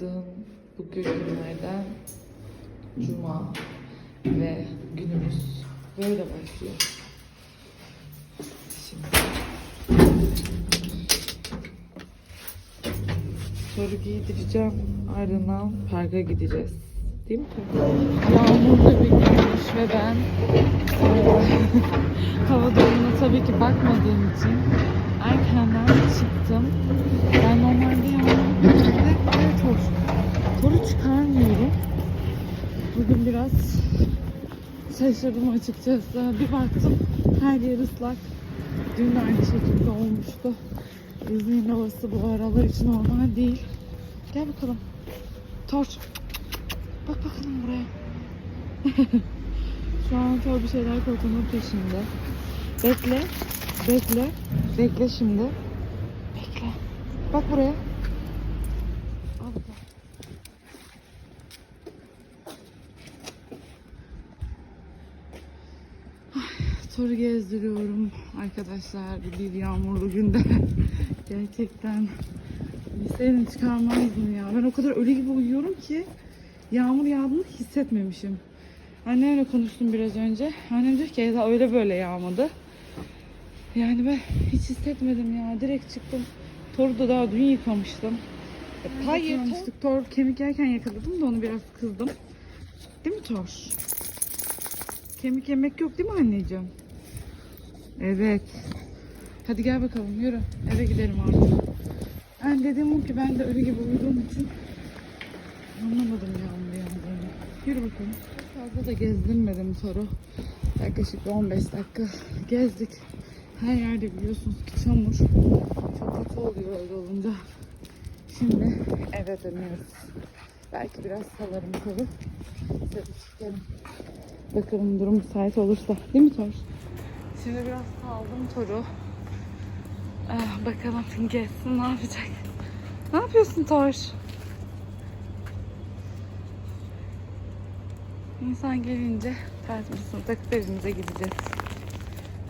Günaydın. Bugün günlerden Cuma ve günümüz böyle başlıyor. Şimdi soru giydireceğim. Ardından parka gideceğiz. Değil mi? Yağmurlu bir günmüş ve ben hava durumuna tabii ki bakmadığım için erkenden çıktım. Ben normalde yağmurlu tor. Toru çıkarmıyorum. Bugün biraz şaşırdım açıkçası. Bir baktım her yer ıslak. Dün de aynı şekilde olmuştu. İzmir'in havası bu aralar için normal değil. Gel bakalım. Tor. Bak bakalım buraya. Şu an Tor bir şeyler koklamak peşinde. Bekle. Bekle. Bekle şimdi. Bekle. Bak buraya. Al bakalım. Toru gezdiriyorum arkadaşlar bir yağmurlu günde. Gerçekten bilseydim çıkarmazdım ya. Ben o kadar ölü gibi uyuyorum ki yağmur yağdığını hissetmemişim. Annemle konuştum biraz önce. Annem diyor ki Eda öyle böyle yağmadı. Yani ben hiç hissetmedim ya. Direkt çıktım. Toru da daha dün yıkamıştım. E, Hayır. Tor kemik yerken yakaladım da onu biraz kızdım. Değil mi Tor? Kemik yemek yok değil mi anneciğim? Evet. Hadi gel bakalım yürü. Eve gidelim artık. Ben dedim o ki ben de ölü gibi uyuduğum için anlamadım yağmur yağdığını. Yürü bakalım. Fazla da gezdirmedim Toru. Yaklaşık 15 dakika gezdik. Her yerde biliyorsunuz ki çamur. Çok kötü oluyor öyle olunca. Şimdi eve dönüyoruz. Belki biraz salarım Toru. Size çekerim. Bakalım durum müsait olursa. Değil mi Tor? Şimdi biraz saldım Tor'u. Ah, bakalım gezsin ne yapacak. Ne yapıyorsun Tor? İnsan gelince tasmasını takıp evimize gideceğiz.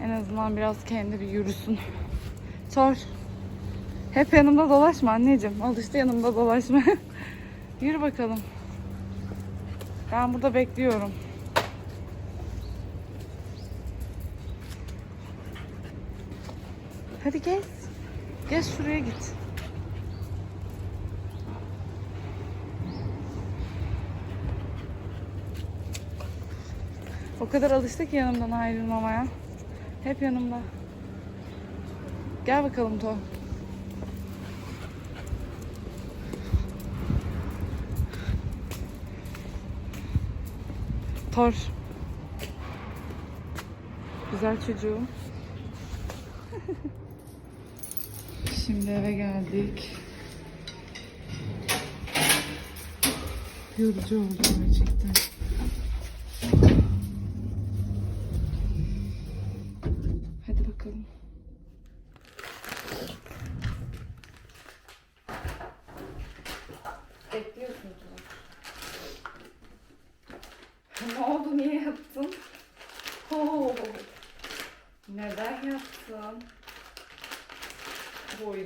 En azından biraz kendi bir yürüsün. Tor. Hep yanımda dolaşma anneciğim. Alıştı yanımda dolaşma. Yürü bakalım. Ben burada bekliyorum. Hadi gez. Gez şuraya git. O kadar alıştı ki yanımdan ayrılmamaya. Hep yanımda. Gel bakalım Tom. Tor. Güzel çocuğum. Şimdi eve geldik. Yorucu oldu gerçekten.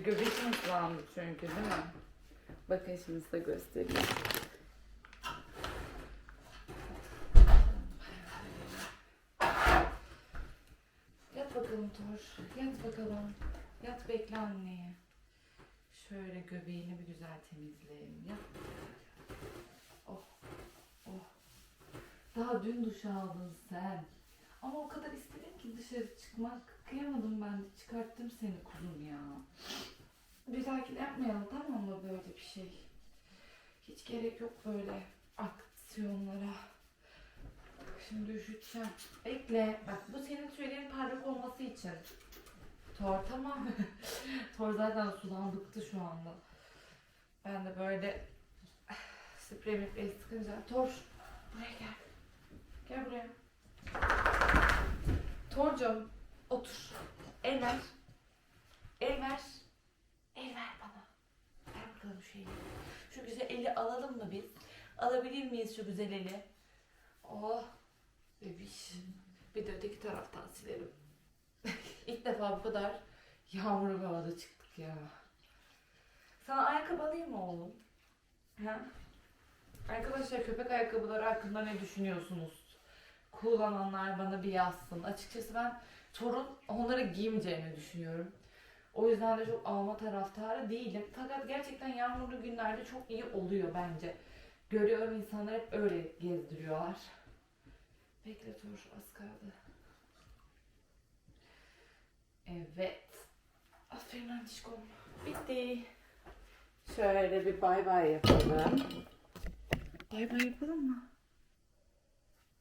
Göbeğim ıslandı çünkü değil mi? Bakın şimdi size göstereyim. Yat bakalım Tor. Yat bakalım. Yat bekle anneyi. Şöyle göbeğini bir güzel temizleyelim. Yat. Oh. Oh. Daha dün duş aldın sen. Ama o kadar istedim ki dışarı çıkmak. Kıyamadım ben de çıkarttım seni kuzum ya. Bir dahakine yapmayalım tamam mı böyle bir şey? Hiç gerek yok böyle aksiyonlara. Şimdi üşüteceğim. Bekle. Bak bu senin tüylerin parlak olması için. Tor tamam? Tor zaten sudan bıktı şu anda. Ben de böyle sprey miprey sıkınca. Tor buraya gel. Gel buraya. Torcum otur. El ver. El ver. Bana. Ver bakalım şu eli. Şu güzel eli alalım mı biz? Alabilir miyiz şu güzel eli? Oh. Bebiş. Bir de öteki taraftan silerim. İlk defa bu kadar yağmurlu bir havada çıktık ya. Sana ayakkabı alayım mı oğlum? Ha? Arkadaşlar köpek ayakkabıları hakkında ne düşünüyorsunuz? Kullananlar bana bir yazsın. Açıkçası ben torun onları giymeyeceğini düşünüyorum. O yüzden de çok alma taraftarı değilim. Fakat gerçekten yağmurlu günlerde çok iyi oluyor bence. Görüyorum insanlar hep öyle gezdiriyorlar. Bekle dur az kaldı. Evet. Aferin Antişkom. Bitti. Şöyle bir bay bay yapalım. Bay bay yapalım mı?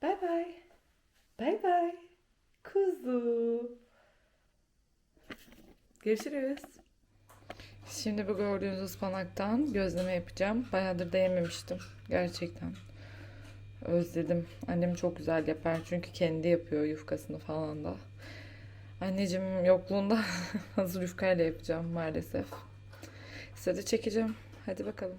Bay bay. Bay bay. Kuzu. Görüşürüz. Şimdi bu gördüğünüz ıspanaktan gözleme yapacağım. Bayağıdır da yememiştim. Gerçekten. Özledim. Annem çok güzel yapar çünkü kendi yapıyor yufkasını falan da. Anneciğim yokluğunda hazır yufkayla yapacağım maalesef. Size de çekeceğim. Hadi bakalım.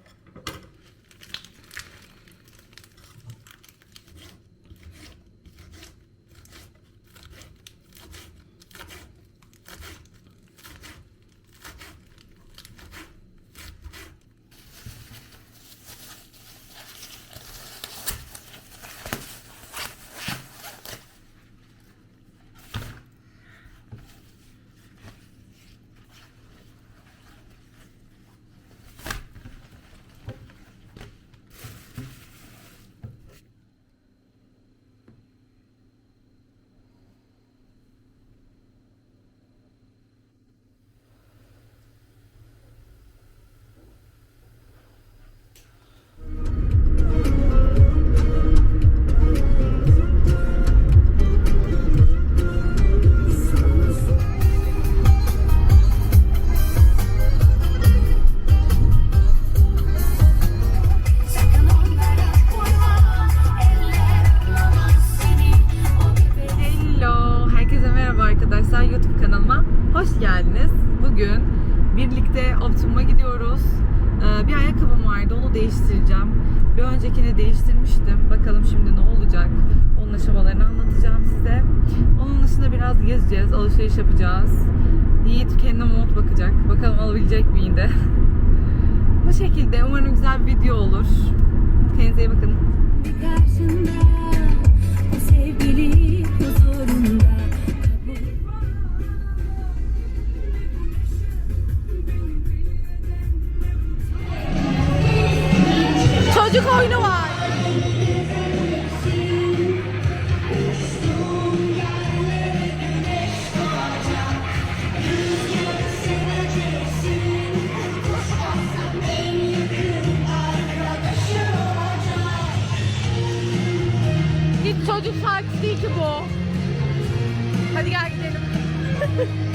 Biraz gezeceğiz, alışveriş yapacağız. Yiğit kendine mont bakacak. Bakalım alabilecek miyim de. Bu şekilde umarım güzel bir video olur. Kendinize iyi bakın. Çocuk oyunu var. Değil ki bu. Hadi gel gidelim.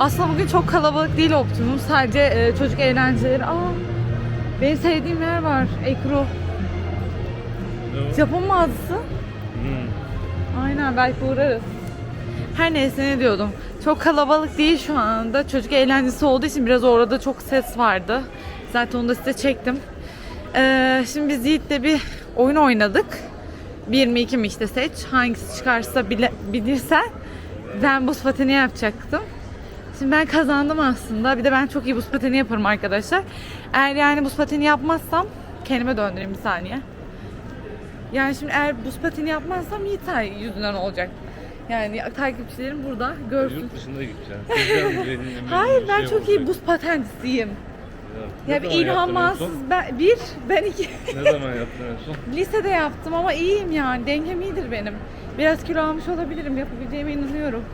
Aslında bugün çok kalabalık değil Optimum. Sadece e, çocuk eğlenceleri. Aa, benim sevdiğim yer var. Ekru. Japon mağazası. Aynen belki uğrarız. Her neyse ne diyordum. Çok kalabalık değil şu anda. Çocuk eğlencesi olduğu için biraz orada çok ses vardı. Zaten onu da size çektim. Ee, şimdi biz Yiğit'le bir oyun oynadık. Bir mi iki mi işte seç. Hangisi çıkarsa bile, bilirsen ben buz pateni yapacaktım. Şimdi ben kazandım aslında. Bir de ben çok iyi buz pateni yaparım arkadaşlar. Eğer yani buz pateni yapmazsam kendime döndüreyim bir saniye. Yani şimdi eğer buz pateni yapmazsam Yiğitay yüzünden olacak. Yani takipçilerim burada görsün. Yurt dışında benim Hayır ben şey çok iyi olacak. buz patencisiyim. Ya, Ya bir İlhan Mansız ben bir ben iki Ne zaman yaptın en son? lisede yaptım ama iyiyim yani dengem iyidir benim. Biraz kilo almış olabilirim yapabileceğime inanıyorum.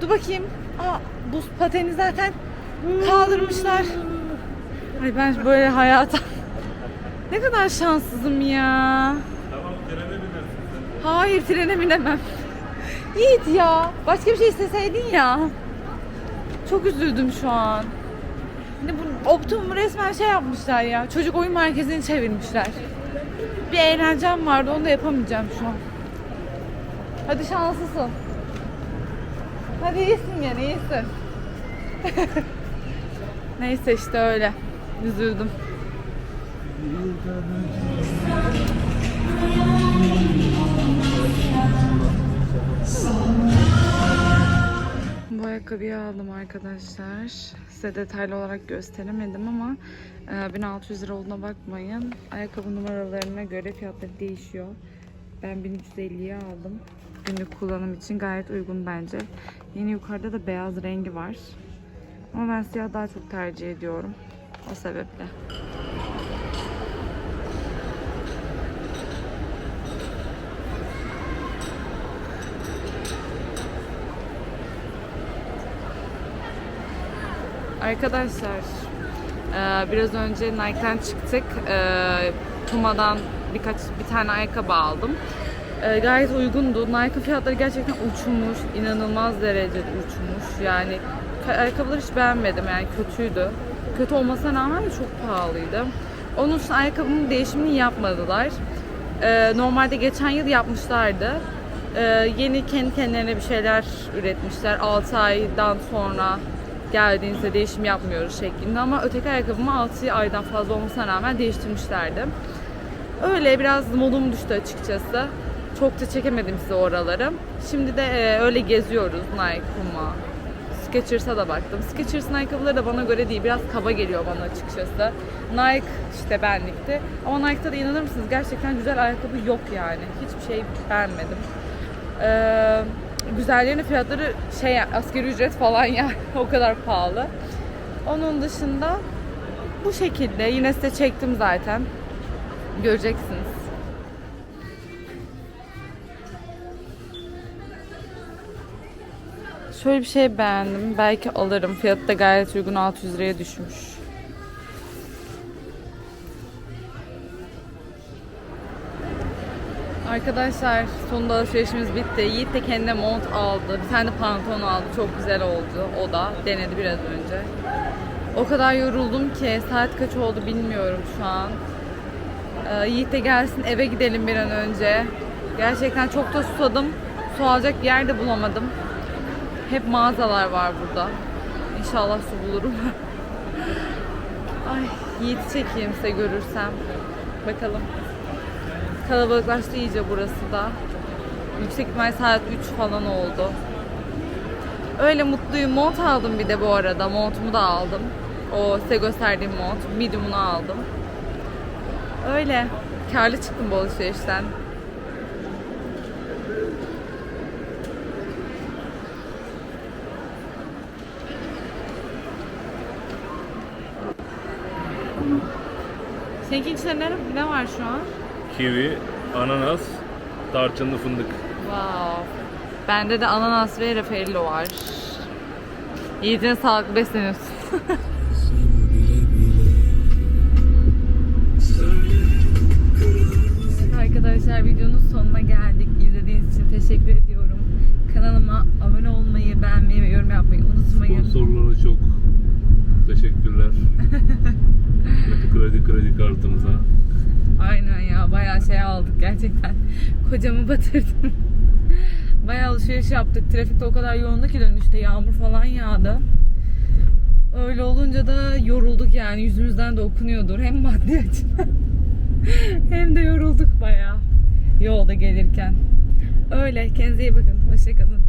Dur bakayım. Aa buz pateni zaten kaldırmışlar. Ay ben böyle hayata ne kadar şanssızım ya. Tamam trene binersin sen. Hayır trene binemem. Yiğit ya. Başka bir şey isteseydin ya. Çok üzüldüm şu an. Hani bu Optimum resmen şey yapmışlar ya. Çocuk oyun merkezini çevirmişler. Bir eğlencem vardı onu da yapamayacağım şu an. Hadi şanslısın. Hadi iyisin gene iyisin. Neyse işte öyle. Üzüldüm. Ayakkabıyı aldım arkadaşlar. Size detaylı olarak gösteremedim ama e, 1600 lira olduğuna bakmayın. Ayakkabı numaralarına göre fiyatları değişiyor. Ben 1350'ye aldım. Günlük kullanım için gayet uygun bence. Yeni yukarıda da beyaz rengi var. Ama ben siyah daha çok tercih ediyorum. O sebeple. Arkadaşlar e, biraz önce Nike'den çıktık. E, Puma'dan birkaç bir tane ayakkabı aldım. E, Gayet uygundu. Nike fiyatları gerçekten uçmuş. inanılmaz derecede uçmuş. Yani ka- ayakkabıları hiç beğenmedim. Yani kötüydü. Kötü olmasına rağmen de çok pahalıydı. Onun için ayakkabının değişimini yapmadılar. Normalde geçen yıl yapmışlardı. Yeni kendi kendilerine bir şeyler üretmişler. 6 aydan sonra geldiğinizde değişim yapmıyoruz şeklinde ama öteki ayakkabımı 6 aydan fazla olmasına rağmen değiştirmişlerdi. Öyle biraz modum düştü açıkçası. Çok da çekemedim size oraları. Şimdi de e, öyle geziyoruz Nike, Puma. Skechers'a da baktım. Skechers'ın ayakkabıları da bana göre değil. Biraz kaba geliyor bana açıkçası. Nike işte benlikti. Ama Nike'da da inanır mısınız? Gerçekten güzel ayakkabı yok yani. Hiçbir şey beğenmedim. Ee, güzellerinin fiyatları şey asgari ücret falan yani o kadar pahalı. Onun dışında bu şekilde yine size çektim zaten. Göreceksiniz. Şöyle bir şey beğendim. Belki alırım. Fiyatı da gayet uygun 600 liraya düşmüş. Arkadaşlar sonunda alışverişimiz bitti. Yiğit de kendine mont aldı. Bir tane de pantolon aldı. Çok güzel oldu. O da denedi biraz önce. O kadar yoruldum ki saat kaç oldu bilmiyorum şu an. Ee, Yiğit de gelsin eve gidelim bir an önce. Gerçekten çok da susadım. Su alacak yer de bulamadım. Hep mağazalar var burada. İnşallah su bulurum. Ay Yiğit'i çekeyim size görürsem. Bakalım. Kalabalıklaştı iyice burası da. Yüksek ihtimal saat 3 falan oldu. Öyle mutluyum. Mont aldım bir de bu arada. Montumu da aldım. O size gösterdiğim mont. Medium'unu aldım. Öyle. Karlı çıktım bu alışverişten. Seninki içinde ne, var şu an? Kivi, ananas, tarçınlı fındık. Wow. Bende de ananas ve raffaello var. Yiğit'in sağlıklı besleniyorsun. Evet Arkadaşlar videonun sonuna geldik. İzlediğiniz için teşekkür ediyorum. Kanalıma abone olmayı, beğenmeyi ve yorum yapmayı unutmayın. Sponsorlara çok teşekkürler. kredi kredi kartımıza. Aynen ya bayağı şey aldık gerçekten. Kocamı batırdım. bayağı alışveriş yaptık. Trafikte o kadar yoğundu ki dönüşte yağmur falan yağdı. Öyle olunca da yorulduk yani yüzümüzden de okunuyordur. Hem maddi açıdan hem de yorulduk bayağı yolda gelirken. Öyle kendinize iyi bakın. Hoşçakalın.